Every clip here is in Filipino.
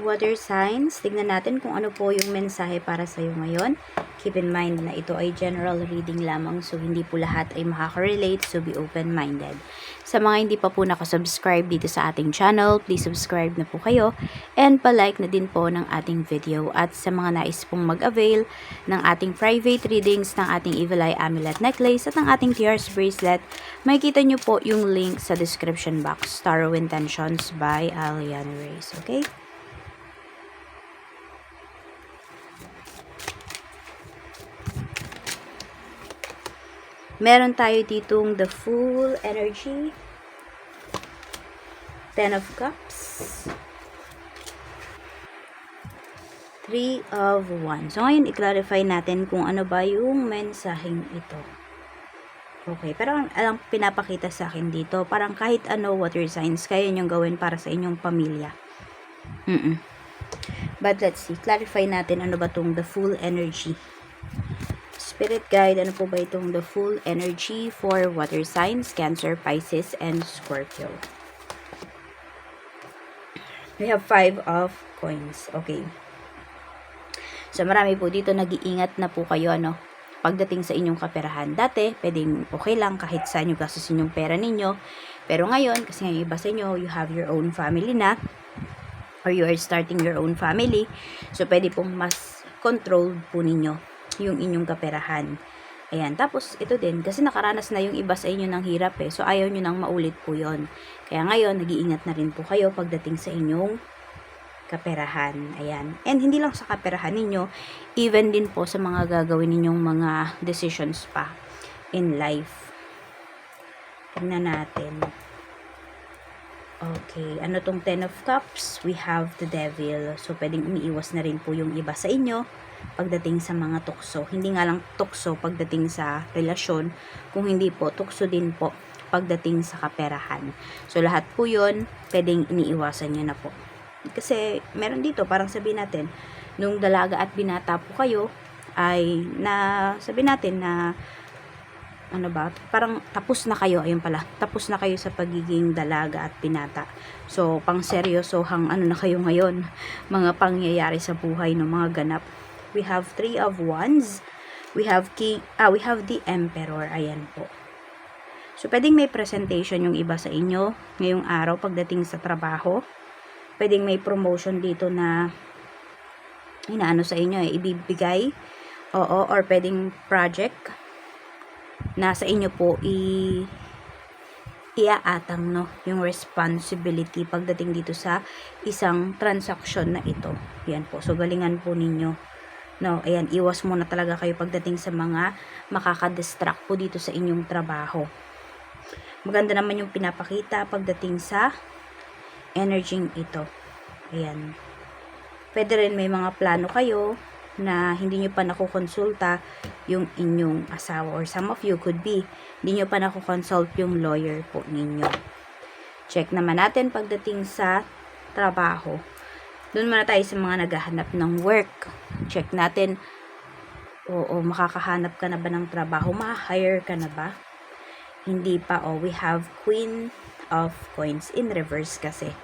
water signs. Tignan natin kung ano po yung mensahe para sa iyo ngayon. Keep in mind na ito ay general reading lamang so hindi po lahat ay makaka-relate so be open-minded. Sa mga hindi pa po nakasubscribe dito sa ating channel, please subscribe na po kayo and palike na din po ng ating video at sa mga nais pong mag-avail ng ating private readings ng ating Evil Eye Amulet Necklace at ng ating Tears Bracelet, makikita nyo po yung link sa description box. Tarot Intentions by Alian Reyes. Okay? Meron tayo ditong the full energy. Ten of Cups. Three of Wands. So, ngayon, i-clarify natin kung ano ba yung mensaheng ito. Okay, pero alang pinapakita sa akin dito, parang kahit ano water signs, kaya niyong gawin para sa inyong pamilya. Mm But let's see, clarify natin ano ba tong the full energy. Spirit guide, ano po ba itong the full energy for water signs, Cancer, Pisces, and Scorpio? We have five of coins. Okay. So, marami po dito nag-iingat na po kayo, ano, pagdating sa inyong kaperahan. Dati, pwedeng okay lang kahit saan nyo gastusin yung pera ninyo. Pero ngayon, kasi ngayon iba sa inyo, you have your own family na, or you are starting your own family. So, pwede pong mas controlled po ninyo yung inyong kaperahan. Ayan. Tapos, ito din, kasi nakaranas na yung iba sa inyo ng hirap eh. So, ayaw nyo nang maulit po yon Kaya ngayon, nag-iingat na rin po kayo pagdating sa inyong kaperahan. Ayan. And hindi lang sa kaperahan ninyo, even din po sa mga gagawin ninyong mga decisions pa in life. Tingnan natin. Okay, ano tong Ten of Cups? We have the Devil. So, pwedeng umiiwas na rin po yung iba sa inyo pagdating sa mga tukso. Hindi nga lang tukso pagdating sa relasyon, kung hindi po, tukso din po pagdating sa kaperahan. So, lahat po yun, pwedeng iniiwasan nyo na po. Kasi, meron dito, parang sabihin natin, nung dalaga at binata po kayo, ay na, sabihin natin na, ano ba, parang tapos na kayo, ayun pala, tapos na kayo sa pagiging dalaga at binata. So, pang seryosohang ano na kayo ngayon, mga pangyayari sa buhay ng mga ganap. We have three of wands, we have king, ah, we have the emperor, ayan po. So, pwedeng may presentation yung iba sa inyo ngayong araw pagdating sa trabaho. Pwedeng may promotion dito na inaano sa inyo eh, ibibigay. Oo, or pwedeng project na sa inyo po i iaatang no yung responsibility pagdating dito sa isang transaction na ito. Yan po. So galingan po ninyo. No, ayan, iwas muna talaga kayo pagdating sa mga makaka-distract po dito sa inyong trabaho. Maganda naman yung pinapakita pagdating sa energy ito. Ayan. Pwede rin may mga plano kayo na hindi nyo pa nakukonsulta yung inyong asawa or some of you could be hindi nyo pa nakukonsult yung lawyer po ninyo. Check naman natin pagdating sa trabaho. Doon muna tayo sa mga naghahanap ng work. Check natin, oo, makakahanap ka na ba ng trabaho? Ma-hire ka na ba? Hindi pa, oh, we have Queen of Coins in reverse kasi.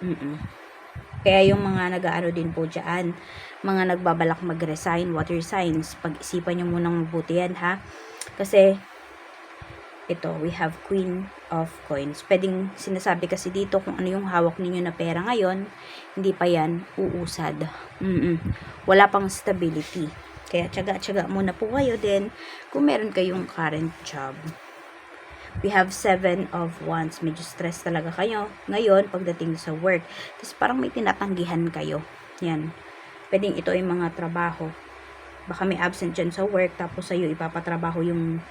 Mm-mm. Kaya yung mga nag-aano din po dyan, mga nagbabalak mag-resign, water signs, pag-isipan nyo munang mabuti yan ha. Kasi, ito, we have Queen of Coins. Pwedeng sinasabi kasi dito kung ano yung hawak ninyo na pera ngayon, hindi pa yan uusad. Mm-mm. Wala pang stability. Kaya tsaga-tsaga muna po kayo din kung meron kayong current job. We have seven of wands. Medyo stress talaga kayo ngayon pagdating sa work. Tapos parang may tinatanggihan kayo. Yan. Pwedeng ito ay mga trabaho. Baka may absent dyan sa work tapos sa'yo ipapatrabaho yung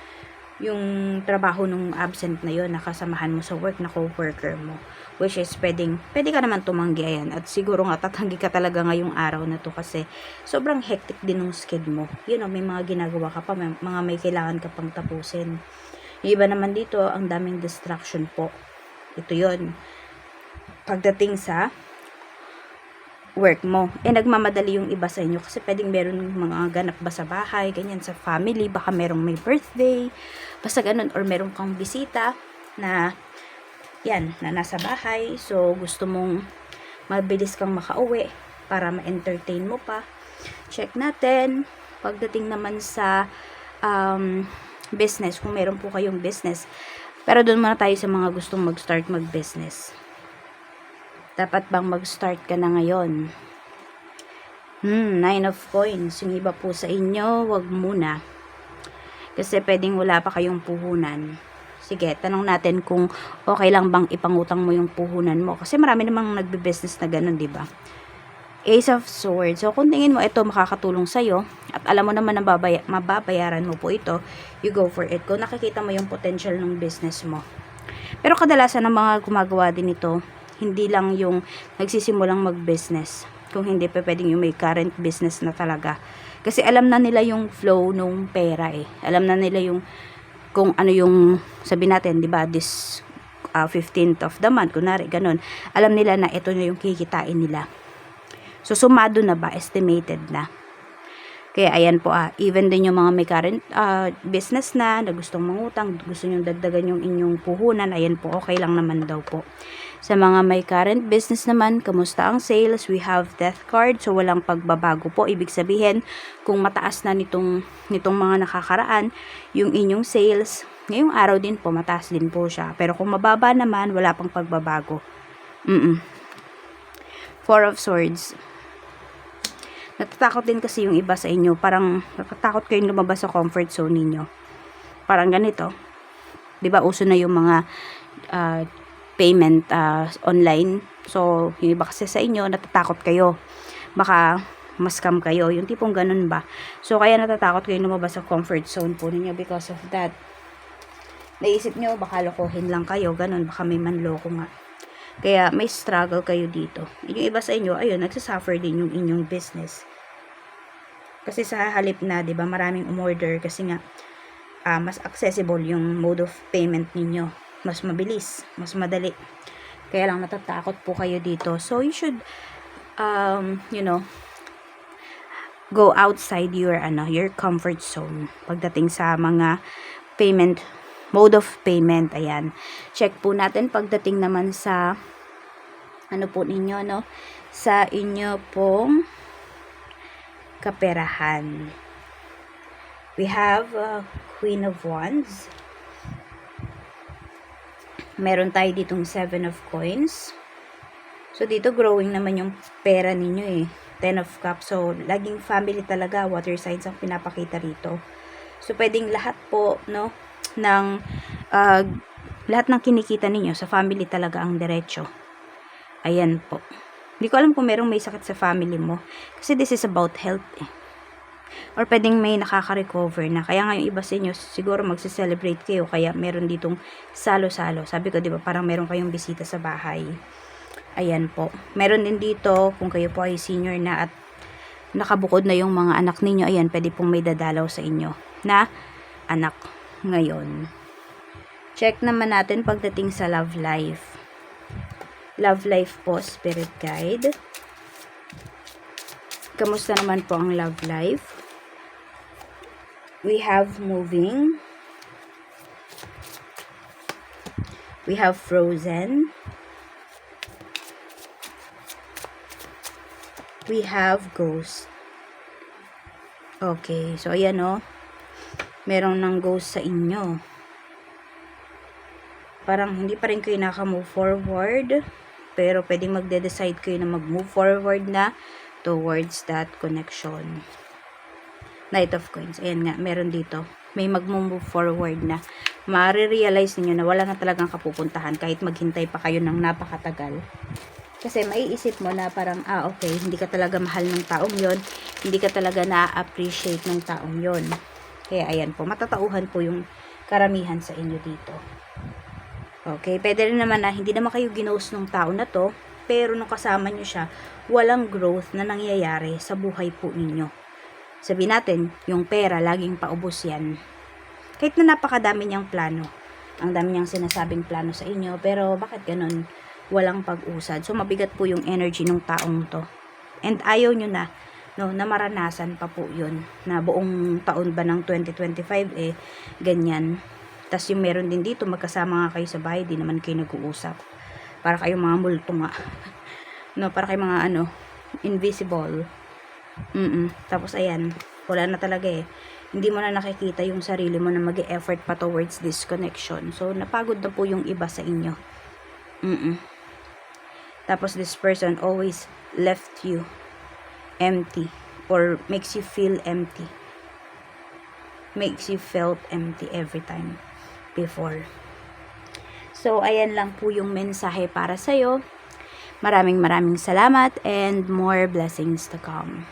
yung trabaho nung absent na yon nakasamahan mo sa work na co-worker mo which is pwedeng pwede ka naman tumanggi ayan at siguro nga tatanggi ka talaga ngayong araw na to kasi sobrang hectic din ng schedule mo you know may mga ginagawa ka pa may, mga may kailangan ka pang tapusin yung iba naman dito ang daming distraction po ito yon pagdating sa work mo. Eh, nagmamadali yung iba sa inyo kasi pwedeng meron mga ganap ba sa bahay, ganyan sa family, baka merong may birthday, basta ganun, or meron kang bisita na, yan, na nasa bahay, so gusto mong mabilis kang makauwi para ma-entertain mo pa. Check natin. Pagdating naman sa um, business, kung meron po kayong business. Pero doon muna tayo sa mga gustong mag-start mag-business. Dapat bang mag-start ka na ngayon? Hmm, nine of coins. Yung iba po sa inyo, wag muna. Kasi pwedeng wala pa kayong puhunan. Sige, tanong natin kung okay lang bang ipangutang mo yung puhunan mo. Kasi marami namang nagbe-business na ganun, di ba? Ace of Swords. So, kung tingin mo ito makakatulong sa'yo, at alam mo naman na babaya, mababayaran mo po ito, you go for it. Kung nakikita mo yung potential ng business mo. Pero kadalasan ng mga gumagawa din ito, hindi lang yung nagsisimulang mag-business. Kung hindi pa pwedeng yung may current business na talaga. Kasi alam na nila yung flow nung pera eh. Alam na nila yung kung ano yung sabi natin, 'di ba, this uh, 15th of the month, kunari ganun. Alam nila na ito na yung kikitain nila. So sumado na ba, estimated na. Kaya ayan po ah, even din yung mga may current ah, business na, na gustong mangutang, gusto nyong dagdagan yung inyong puhunan, ayan po, okay lang naman daw po. Sa mga may current business naman, kamusta ang sales? We have death card, so walang pagbabago po. Ibig sabihin, kung mataas na nitong, nitong mga nakakaraan, yung inyong sales, ngayong araw din po, mataas din po siya. Pero kung mababa naman, wala pang pagbabago. Mm-mm. Four of Swords. Natatakot din kasi yung iba sa inyo. Parang natatakot kayong lumabas sa comfort zone ninyo. Parang ganito. 'Di ba uso na yung mga ah, payment ah, online. So, yung iba kasi sa inyo, natatakot kayo. Baka mascam kayo. Yung tipong ganun ba. So, kaya natatakot kayo lumabas sa comfort zone po ninyo because of that. Naisip nyo, baka lokohin lang kayo. Ganun, baka may manloko nga. Kaya may struggle kayo dito. Yung iba sa inyo, ayun, nagsasuffer din yung inyong business. Kasi sa halip na, 'di ba, maraming umorder kasi nga ah, mas accessible yung mode of payment ninyo. Mas mabilis, mas madali. Kaya lang natatakot po kayo dito. So you should um, you know, go outside your ano, your comfort zone pagdating sa mga payment mode of payment. Ayan. Check po natin pagdating naman sa ano po ninyo, no? Sa inyo pong kaperahan. We have uh, Queen of Wands. Meron tayo ditong Seven of Coins. So, dito growing naman yung pera ninyo eh. Ten of Cups. So, laging family talaga. Water signs ang pinapakita rito. So, pwedeng lahat po, no, ng, uh, lahat ng kinikita ninyo sa family talaga ang diretso. Ayan po. Hindi ko alam kung merong may sakit sa family mo. Kasi this is about health eh. Or pwedeng may nakaka-recover na. Kaya nga yung iba sa inyo, siguro magse-celebrate kayo. Kaya meron ditong salo-salo. Sabi ko, di ba, parang meron kayong bisita sa bahay. Ayan po. Meron din dito, kung kayo po ay senior na at nakabukod na yung mga anak ninyo, ayan, pwede pong may dadalaw sa inyo na anak ngayon. Check naman natin pagdating sa love life. Love life po, spirit guide. Kamusta naman po ang love life? We have moving. We have frozen. We have ghost. Okay, so ayan o. Merong ng ghost sa inyo. Parang hindi pa rin kayo naka-move forward. Pero pwedeng magde-decide kayo na mag-move forward na towards that connection. Knight of Coins. Ayan nga, meron dito. May mag-move forward na. Mare-realize niyo na wala na talagang kapupuntahan kahit maghintay pa kayo ng napakatagal. Kasi maiisip mo na parang, ah, okay, hindi ka talaga mahal ng taong yon Hindi ka talaga na-appreciate ng taong yon Kaya ayan po, matatauhan po yung karamihan sa inyo dito. Okay, pwede rin naman na hindi naman kayo ginost ng tao na to, pero nung kasama nyo siya, walang growth na nangyayari sa buhay po ninyo. Sabi natin, yung pera, laging paubos yan. Kahit na napakadami niyang plano, ang dami niyang sinasabing plano sa inyo, pero bakit ganun? Walang pag-usad. So, mabigat po yung energy ng taong to. And ayaw nyo na, no, na maranasan pa po yun, na buong taon ba ng 2025, eh, ganyan. Tapos yung meron din dito, magkasama nga kayo sa bahay, di naman kayo nag-uusap. Para kayong mga multo nga. No, para kay mga ano, invisible. Mm Tapos, ayan, wala na talaga eh. Hindi mo na nakikita yung sarili mo na mag effort pa towards this connection. So, napagod na po yung iba sa inyo. Mm Tapos, this person always left you empty or makes you feel empty. Makes you felt empty every time before. So, ayan lang po yung mensahe para sa'yo. Maraming maraming salamat and more blessings to come.